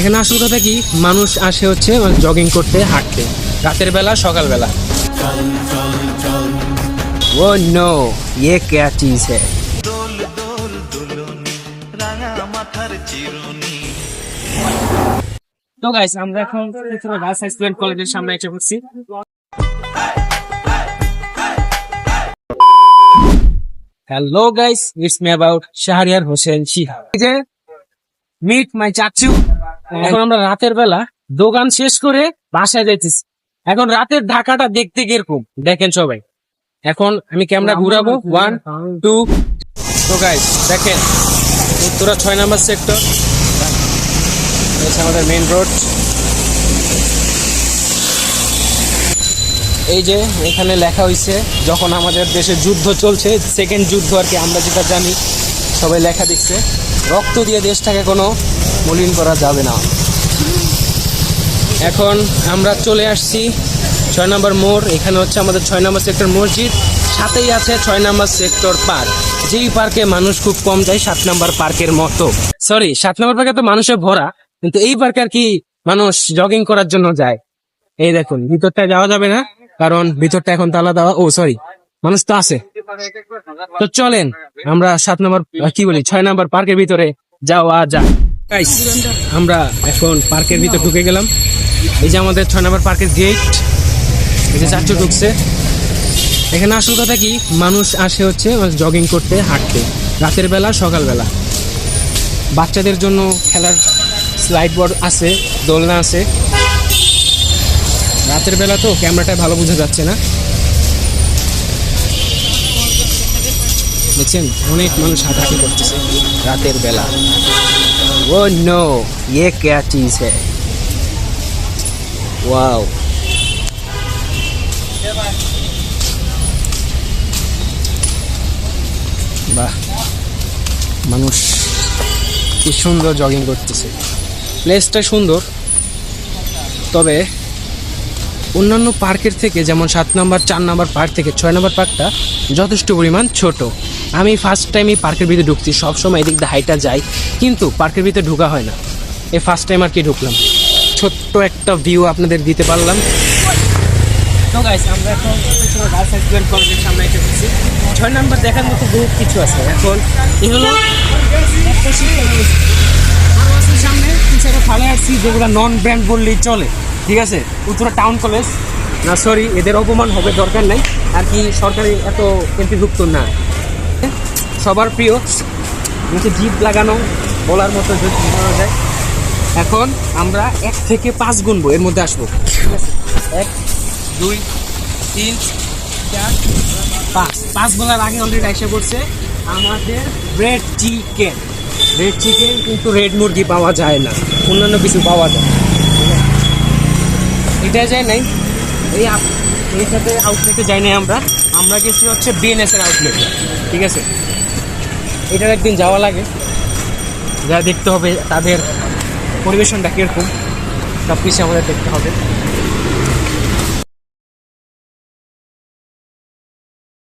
এখানে আসল কথা কি? মানুষ আসে হচ্ছে মানে জগিং করতে, হাঁটতে। রাতের বেলা সকালবেলা ও নো ইয়ে ক্যা চিজ হ্যাঁ তো গাইস আমরা এখন রাজ হাই স্টুডেন্ট কলেজের সামনে এসে পড়ছি। Hello guys it's me about Shahriar Hossain Shihab meet my চাচু। এখন আমরা রাতের বেলা দোকান শেষ করে বাসায় যাইতেছি। এখন রাতের ঢাকাটা দেখতে কীরকম? দেখেন সবাই। এখন আমি ক্যামেরা ঘুরাবো। ওয়ান টু তো গাইস দেখেন উত্তরা ছয় নাম্বার সেক্টর আমাদের মেইন রোড এই যে এখানে লেখা হয়েছে যখন আমাদের দেশে যুদ্ধ চলছে সেকেন্ড যুদ্ধ আর কি আমরা যেটা জানি সবাই লেখা দিচ্ছে রক্ত দিয়ে দেশটাকে কোনো মলিন করা যাবে না। এখন আমরা চলে আসছি ছয় নম্বর মোড়। এখানে হচ্ছে আমাদের ছয় নম্বর সেক্টর মসজিদ। সাথেই আছে ছয় নম্বর সেক্টর পার্ক। যেই পার্কে মানুষ খুব কম যায়, সাত নম্বর পার্কের মতো। সরি সাত নম্বর পার্কে তো মানুষে ভরা, কিন্তু এই পার্কে আর কি মানুষ জগিং করার জন্য যায়। এই দেখুন ভিতরটা যাওয়া যাবে না, কারণ ভিতরটা এখন তালা দেওয়া ও সরি মানুষ তো আছে। তো চলেন আমরা সাত নম্বর কি বলি ছয় নম্বর পার্কের ভিতরে যাওয়া যাক। Guys, আমরা এখন পার্কের ভিতর ঢুকে গেলাম। এই যে আমাদের ছয় নম্বর পার্কের গেট এই যে চারটে ঢুকছে। এখানে আসল কথা কি মানুষ আসে হচ্ছে জগিং করতে হাঁটতে রাতের বেলা সকালবেলা। বাচ্চাদের জন্য খেলার স্লাইড বোর্ড আছে দোলনা আছে। রাতের বেলা তো ক্যামেরাটায় ভালো বোঝা যাচ্ছে না। দেখছেন অনেক মানুষ হাঁটাহাঁটি করতেছে রাতের বেলা। ও নো ইয়ে ক্যা চিজ হ্যাঁ ওয়াও। বাহ মানুষ কি সুন্দর জগিং করতেছে। প্লেসটা সুন্দর তবে অন্যান্য পার্কের থেকে যেমন সাত নাম্বার চার নাম্বার পার্ক থেকে ছয় নাম্বার পার্কটা যথেষ্ট পরিমাণ ছোট। আমি ফার্স্ট টাইম এই পার্কের ভিতরে ঢুকছি, সবসময় এদিক দিয়ে হাইটা যাই, কিন্তু পার্কের ভিতরে ঢোকা হয় না। এই ফার্স্ট টাইম আর কি ঢুকলাম। ছোট্ট একটা ভিউ আপনাদের দিতে পারলাম। আমরা এখন কলেজের সামনে ছয় দেখার মতো কিছু আছে। এখন একটা আছে সামনে, পিছনে ফালে আসছি যেগুলো নন বললেই চলে। ঠিক আছে? উত্তরা টাউন কলেজ না সরি এদের অপমান হবে দরকার নাই। আর কি সরকারি এত এমপিভুক্ত না। সবার প্রিয়। মুখে জিপ লাগানো, বলার মতো যদি বলা যায়। এখন আমরা এক থেকে পাঁচ গুনবো, এর মধ্যে আসব। এক, দুই, তিন, চার, পাঁচ। পাঁচ বলার আগে অলরেডি এসে পড়ছে, আমাদের রেড চিকেন রেড চিকেন কিন্তু রেড মুরগি পাওয়া যায় না, অন্যান্য কিছু পাওয়া যায়। এটা যায় নাই। এই এই সাথে আউটলেটে যাই নাই আমরা। আমরা গেছি হচ্ছে বিএনএস এর আউটলেটে ঠিক আছে? এটার একদিন যাওয়া লাগে। যা দেখতে হবে, তাদের পরিবেশনটা কীরকম সব কিছু আমাদের দেখতে হবে।